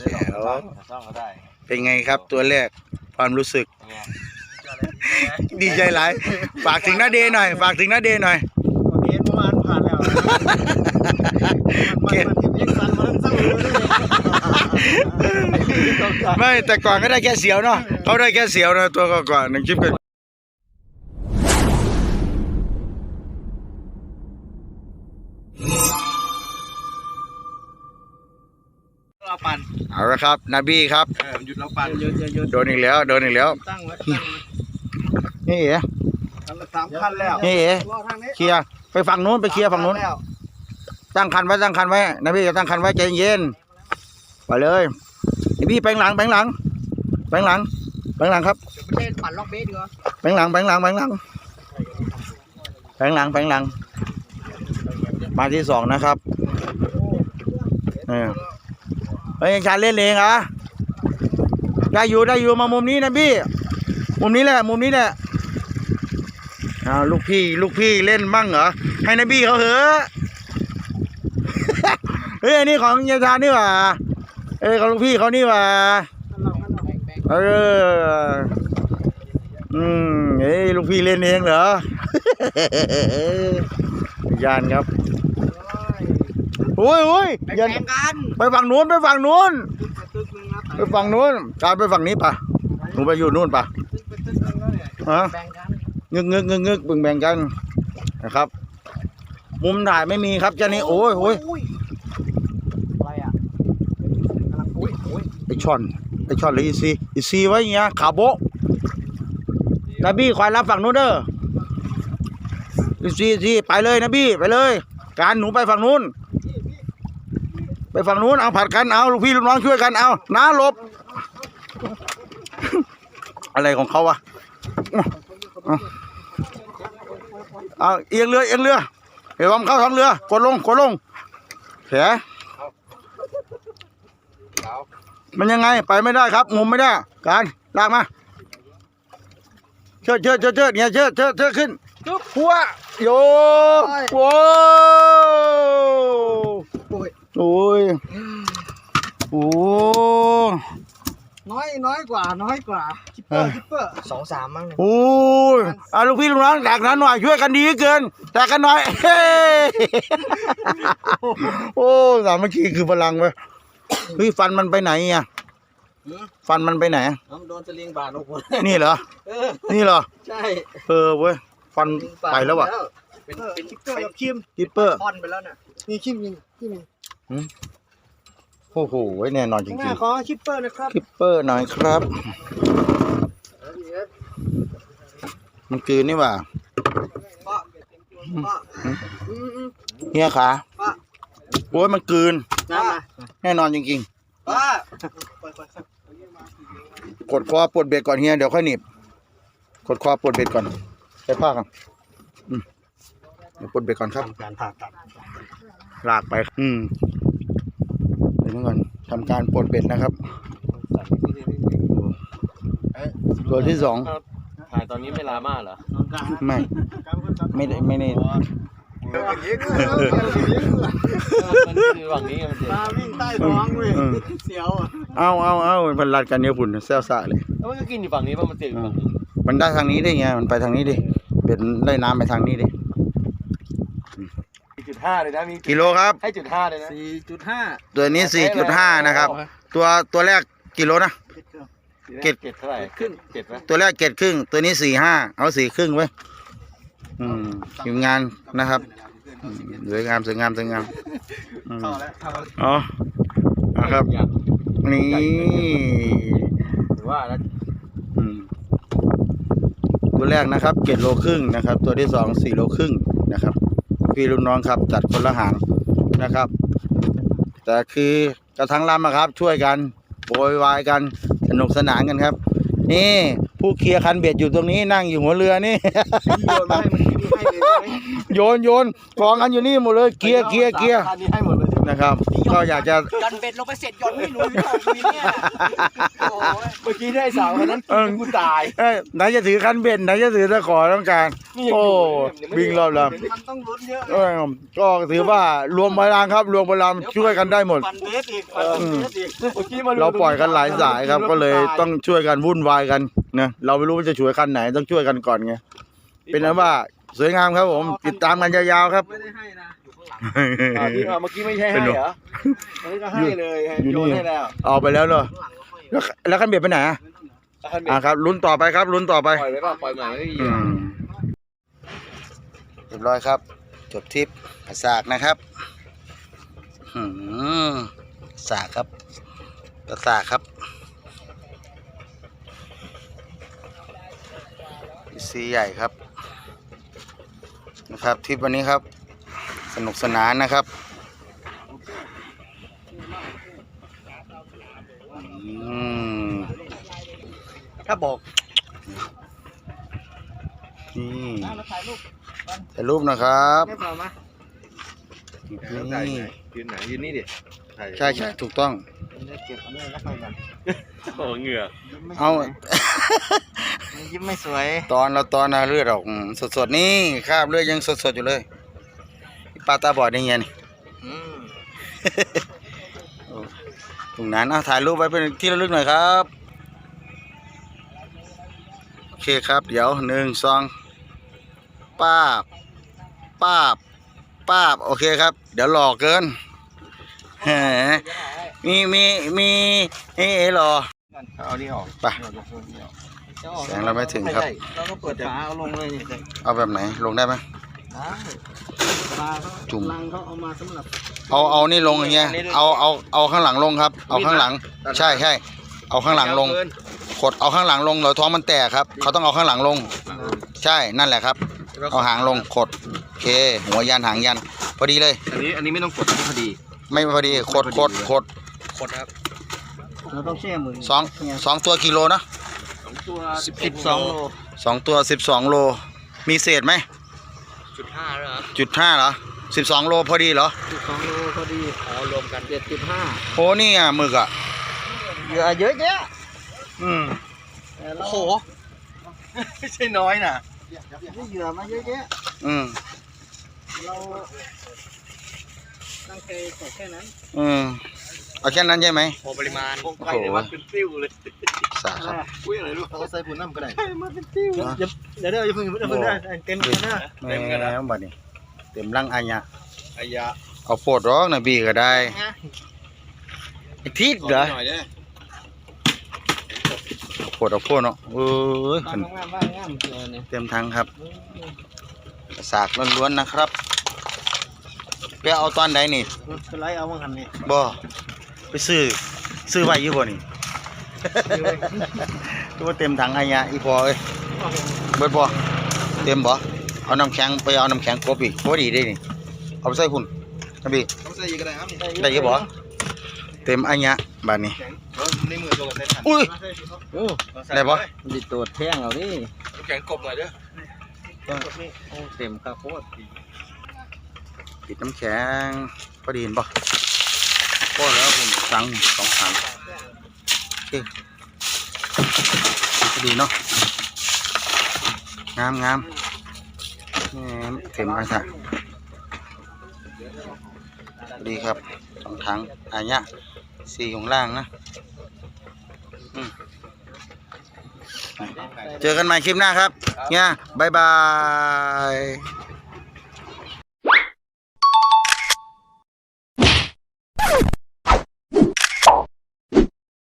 แจ๋วซ่องก็ได้เป็นไงครับตัวแรกความรู้สึกไงดีใจหลายฝากถึงน้าเดย์หน่อย ฝากถึงน้าเดย์หน่อย เกณฑ์ประมาณผ่านแล้วมันมันมันยังสั่นมันสั่นอยู่เลยไม่แต่ก่อนก็ได้แค่เสียวเนาะเขาได้แค่เสียวนะตัวก่อนๆหนึ่งคลิปกัน เอาละครับนาบี้ครับเออหยุดเราปั่นเยอะเยอะเยอะโดนอีกแล้วโดนอีกแล้ว ตั้งไว้ตั้งนี่เอ๋ไว้สามคันแล้วนี่เอ๋รอทางนี้เคลียร์ไปฝั่งนู้นไปเคลียร์ฝั่งนู้น แล้วตั้งคันไว้ตั้งคันไว้นาบี้จะตั้งคันไว้ใจเย็นไปเลยนาบี้แปลงหลังแปลงหลังแปลงหลังแปลงหลังครับไม่ใช่ปั่นล็อกเบสดีกว่าแปลงหลังแปลงหลังแปลงหลังแปลงหลังแปลงหลังมาที่สองนะครับเออ เฮ้ยชาเล่นเองเหรอได้อยู่ได้อยู่มามุมนี้นะพี่ มุมนี้แหละ มุมนี้แหละอ้าวลูกพี่ลูกพี่เล่นบ้างเหรอให้นบี้เขาเหอะเฮ้ยอันนี้ของยายชานี่หว่าเอ้ยของลูกพี่เขานี่หว่าเอออืมเอ้ยลูกพี่เล่นเองเหรอยานครับ โอ้ยโอ้ยแบ่ยันงกันไปฝั่งนู้นไปฝั่งนู้นตึกนึงนะไปฝั่งนู้นการไปฝั่งนี้ปะหนูไปอยู่นู่นปะตึกเป็นตึกนึงแล้วเนี่ยฮะแบ่งกันงึกงึกงึกงึกบึงแบ่งกันนะครับ มุมถ่ายไม่มีครับเจ้านี้โอ้ยโอ้ยอะไรอะกำลังอุ้ยอุ้ยไอช่อนไอช่อนหรืออีซีอีซีไว้อย่างเงี้ยขาโบะนะบี้คอยรับฝั่งนู้นเด้ออีซีอีซีไปเลยนะบี้ไปเลย การหนูไปฝั่งนู้น ไปฝั่งนู้นเอาผัดกันเอาลูกพี่ลูกน้องช่วยกันเอาน้าหลบ อะไรของเขาวะเอาเอียงเรือเอียงเรือเดี๋ยวผมเข้าท้องเรือกดลงกดลงแผลมันยังไงไปไม่ได้ครับงมไม่ได้ การลากมาเชิดเชิดเชิดเชิดเนี่ยเชิดเชิดเชิดขึ้นจุ๊บหัวโยโว้ โอ้ยโอ้ยโอ้น้อยน้อยกว่า น้อยกว่าคิปเปอร์คิปเปอร์สองสามมั้งเนี่ยโอ้ยอาลูกพี่ลูกน้องแตกนั้นหน่อยช่วยกันดีเหลือเกินแตกกันหน่อยเฮ้โอ้สามัคคีคือพลังเว้ยเฮ้ยฟันมันไปไหนอะฟันมันไปไหนน้ำโดนสลิงบาดโอ้โหนี่เหรอเออนี่เหรอใช่เออเว้ยฟันไปแล้วว่ะเป็นเป็นคิปเปอร์กับคิมกิปเปอร์บอลไปแล้วน่ะนี่คิมยิงคิมยิง โอ้โหแน่นอนจข้างหริน้างขอคิปเปอร์นะครับๆกิปเปอร์หน่อยครับ มันกลืนนี่หว่าป้าป้าอืมอืมเฮียขาป้าโอ้ยมันกลืนน้ำมาแน่นอนจริงป้าๆกดคอปลดเบ็ดก่อนเฮียเดี๋ยวค่อยหนีบกดคอปลดเบ็ดก่อนใส่ผ้ากันอืมเดี๋ยวปลดเบ็ดก่อนครับการผ่าตัดลากไป อืมเดี๋ยวนี้ก่อนทำการปลดเบ็ดนะครับ ตัวที่สองถ่ายตอนนี้ไม่ลาม่าเหรอไม่ไม่ได้ไม่ได้มันคือฝั่งนี้ไงมันเด็ปลาวิ่งใต้ท้องเว้ยเสียวอะเอาเอาเอาพันลัดกันเนี่ยพุ่นแซวซ่าเลยแล้วมันก็กินอยู่ฝั่งนี้ป่ะมันเจ็บอยู่ฝั่งนี้มันได้ทางนี้ได้ไงมันไปทางนี้ดิเบ็ดได้น้ำไปทางนี้ดิจุด ห้าเลยนะมีกิโลครับ ให้จุดห้าเลยนะ สี่จุดห้าตัวนี้สี่จุดห้านะครับ ตัวตัวแรกกิโลนะเจ็ดเจ็ดเท่าไหร่ขึ้นเจ็ดไหมตัวแรกเจ็ดครึ่ง ตัวนี้สี่ห้าเอาสี่ครึ่งไว้ยอืมทีมงานนะครับอืมสวยงามสวยงามสวยงามอืมเข้าแล้วเข้าแล้วอ๋อนะครับ อยากนี่หรือว่าแล้วอืมตัวแรกนะครับเจ็ดโลครึ่งนะครับ ตัวที่สองสี่โลครึ่งนะครับ พี่รุ่นน้องครับ จัดคนละหางนะครับ แต่คือกระทั้งลำอะครับ ช่วยกันโวยวายกันสนุกสนานกันครับ นี่ผู้เคลียร์คันเบ็ดอยู่ตรงนี้นั่งอยู่หัวเรือนี่ โยนมาให้มันกินให้เลยได้ไหมโยนโยนกองกันอยู่นี่หมดเลยเคลียร์เคลียร์เคลียร์คันนี้ให้หมดเลยใช่ไหม นะครับ ก็อยากจะ ยันเบ็ดลงไปเสร็จหย่อนให้หนูอยู่ตรงนี้เนี่ยโอ้ยเมื่อกี้ได้สาวคนนั้นเออกูตาย เอ้ยไหนจะถือคันเบ็ดไหนจะถือตะขอต้องการโอ้วิ่งรอบลมันต้องลุ้นเยอะำเอ้ยก็ถือว่ารวมพลังครับ รวมพลังช่วยกันได้หมด ฟันเบสอีกฟันเบสอีกเมื่อกี้มาเราปล่อยกันหลายสายครับ ก็เลยต้องช่วยกันวุ่นวายกันนะเราไม่รู้ว่าจะช่วยคันไหนต้องช่วยกันก่อนไงเป็นนั้นว่าสวยงามครับผม ติดตามกันยาวๆครับ ไม่ได้ให้นะ อ่าที่เอาเมื่อกี้ไม่ใช่ให้เหรออันนี้ก็ให้เลยอยู่นี่โยนให้แล้วเอาไปแล้วเหรอแล้วแล้วคันเบ็ดไปไหนอะแล้วคันเบ็ดอ่าครับลุ้นต่อไปครับลุ้นต่อไปปล่อยไว้ป่ะปล่อยหมาไม่ดีอืมเรียบร้อยครับ จบทริปกระสากนะครับหืมกระสากครับกระสากครับซีใหญ่ครับนะครับทริปวันนี้ครับ สนุกสนานนะครับอืมถ้าบอกนี่มาถ่ายรูปถ่ายรูปนะครับไม่เปล่ามานี่ยืนไหนยืนนี่ดิใช่ใช่ถูกต้องเดี๋ยวเก็บอันนี้แล้วค่อยกันโอ้เหงื่อเอายิ้มไม่สวย ตอนเราตอนน่ะเลือดออกสดสดๆนี่คราบเลือดยังสดสดๆอยู่เลย ปลาตาบอดได้ไงนี่อืมตรงนั้นเอาถ่ายรูปไว้เป็นที่ระลึกหน่อยครับ โอเคครับ เดี๋ยวหนึ่งสองป้าบป้าบป้าบ โอเคครับ เดี๋ยวหลอกเกินแหมมีมีมีเอ๊ะหรอเอานี่ออกไปแสงเราไม่ถึงครับเราก็เปิดฝาเอาลงเลยนี่ได้เอาแบบไหนลงได้ไหมปลาเขา จุ่ม ลังเขาเอามาสำหรับเอาเอานี่ลงอย่างเงี้ย เอาเอาเอาข้างหลังลงครับ เอาข้างหลัง ใช่ใช่เอาข้างหลังลง กดเอาข้างหลังลงเดี๋ยวท้องมันแตกครับ เขาต้องเอาข้างหลังลง ใช่นั่นแหละครับ เอาหางลงกดโอเค หัวยันหางยัน พอดีเลย อันนี้อันนี้ไม่ต้องกดอันนี้พอดีไม่พอดีกดกดกดกดครับเราต้องแช่มือสองสองตัวกิโลนะสองตัวสิบสองโลสองตัวสิบสองโล มีเศษไหม จุดห้าแล้วเหรอจุดห้าเหรอสิบสองโลพอดีเหรอสิบสองโลพอดีอ๋อรวมกันเจ็ดจุดห้าโอ้นี่อะหมึกอะเหยื่อเยอะแยะอืมแต่เราโอ้โหไม่ใช่น้อยนะได้เหยื่อมาเยอะแยะอืมเราตั้งใจตกแค่นั้นอืมเอาแค่นั้นใช่ไหมพอปริมาณพงไก่เนี่ยมันเป็นติ้วเลย สาครับอุ้ยอะไรลูกเอาใส่ผุนน้ำก็ได้มาเป็นติ้วเดี๋ยวเดี๋ยวเดี๋ยวอย่าเพิ่งอย่าเพิ่งได้เต็มกันนะแม่บัดนี้เต็มร่างอันยะอายะเอาโพดร้องนะบีก็ได้ไอ้ทิศเหรอหน่อยเด้อเอาโพดเอาโพดเนาะเอ้ยตามงามบ้างงามเจอเนี่ยเต็มทั้งครับสากล้วนๆนะครับไปเอาตอนใดนี่สไลด์เอามาหันนี่บ่ไปซื้อซื้อไว้อยู่บ่นี่ ตัวเต็มถังอันยะอีพอเอ้ยเบิดบ่เต็มบ่เอาน้ำแข็งไปเอาน้ำแข็งกบอีกพอดีได้นี่เอาไปใส่หุ่นนะบีต้องใส่ยีก็ได้ครับได้อยี่บ่เต็มอันยะบัดนี้ในมือตัวกับเส้นถังอุ้ยโอ้ได้บ่มันดิตัวแท่งเอาดิแข็งกบหน่อยเด้อโอ้เต็มข้าวโพดปิดน้ำแข็งพอดีเห็นบ่พอแล้วผมสั่งสองถังโอ เคดีเนาะงามงามนี่เต็มอันซะดีครับสองถังอันเนี้ยสี่ของล่างนะเจอกันใหม่คลิปหน้าครับเนี่ยบายบาย